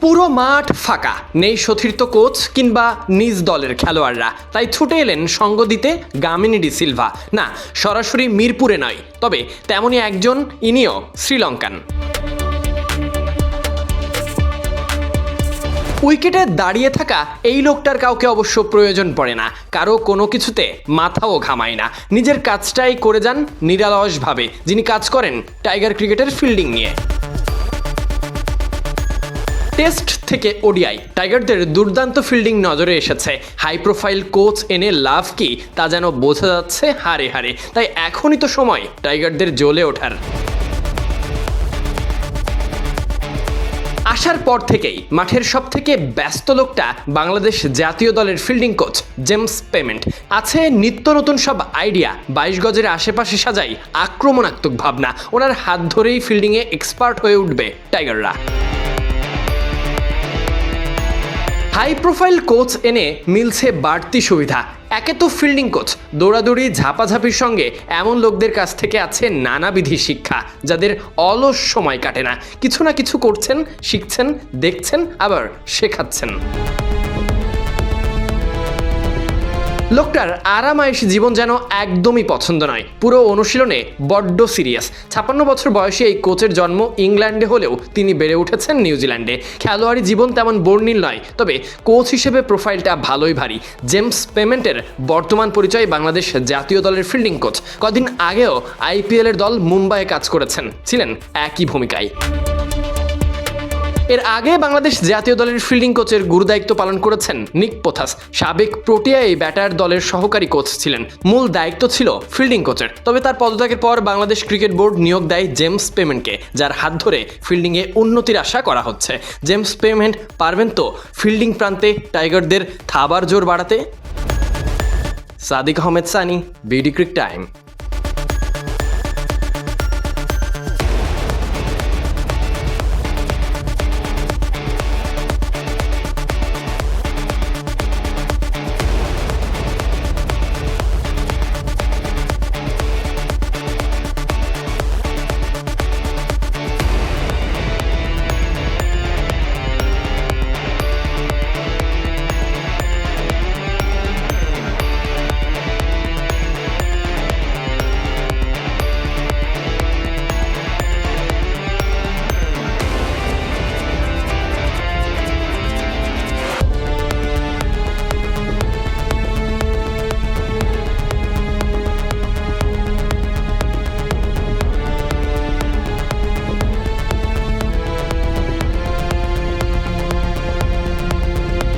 পুরো মাঠ ফাঁকা। নেই সতীর্থ কোচ কিংবা নিজ দলের খেলোয়াড়রা। তাই ছুটে এলেন সঙ্গ দিতে গামিনী ডি সিলভা। না, সরাসরি মিরপুরে নয়। তবে তেমনই একজন ইনিও শ্রীলঙ্কান। উইকেটে দাঁড়িয়ে থাকা এই লোকটার কাউকে অবশ্য প্রয়োজন পড়ে না। কারও কোনো কিছুতে মাথাও ঘামায় না। নিজের কাজটাই করে যান নিরালসভাবে। যিনি কাজ করেন টাইগার ক্রিকেটের ফিল্ডিং নিয়ে। টেস্ট থেকে ওডিআই। টাইগারদের দুর্দান্ত ফিল্ডিং নজরে এসেছে। হাই প্রোফাইল কোচ এনে লাভ কি, তা যেন বোঝা যাচ্ছে হারে হারে। তাই এখনই তো সময় টাইগারদের জ্বলে ওঠার। আসার পর থেকেই মাঠের সব থেকে ব্যস্ত লোকটা বাংলাদেশ জাতীয় দলের ফিল্ডিং কোচ, জেমস পেমেন্ট। আছে নিত্য নতুন সব আইডিয়া, বাইশ গজের আশেপাশে সাজাই আক্রমণাত্মক ভাবনা। ওনার হাত ধরেই ফিল্ডিংয়ে এক্সপার্ট হয়ে উঠবে টাইগাররা। হাই প্রোফাইল কোচ এনে মিলছে বাড়তি সুবিধা। একে তো ফিল্ডিং কোচ দৌড়াদৌড়ি, ঝাপাঝাপির সঙ্গে এমন লোকদের কাছ থেকে আছে নানাবিধি শিক্ষা, যাদের অলস সময় কাটে না। কিছু না কিছু করছেন, শিখছেন, দেখছেন, আবার শেখাচ্ছেন। লোকটার আরামায়েশ জীবন যেন একদমই পছন্দ নয়। পুরো অনুশীলনে বড্ড সিরিয়াস। ছাপান্ন বছর বয়সে এই কোচের জন্ম ইংল্যান্ডে হলেও তিনি বেড়ে উঠেছেন নিউজিল্যান্ডে। খেলোয়াড়ি জীবন তেমন বর্ণিল নয়, তবে কোচ হিসেবে প্রোফাইলটা ভালোই ভারী। জেমস পেমেন্টের বর্তমান পরিচয় বাংলাদেশ জাতীয় দলের ফিল্ডিং কোচ। কদিন আগেও আইপিএলের দল মুম্বাইয়ে কাজ করেছেন। ছিলেন একই ভূমিকায়। এর আগে বাংলাদেশ জাতীয় দলের ফিল্ডিং কোচের গুরুদায়িত্ব পালন করেছেন নিক পোথাস। সাবেক প্রোটিয়া এই ব্যাটার দলের সহকারী কোচ ছিলেন। মূল দায়িত্ব ছিল ফিল্ডিং কোচের। তবে তার পদত্যাগের পর বাংলাদেশ ক্রিকেট বোর্ড নিয়োগ দেয় জেমস পেমেন্টকে, যার হাত ধরে ফিল্ডিংয়ে উন্নতির আশা করা হচ্ছে। জেমস পেমেন্ট পারবেন তো ফিল্ডিং প্রান্তে টাইগারদের থাবার জোর বাড়াতে? Sadiq Ahmed Sunny, BD cric time.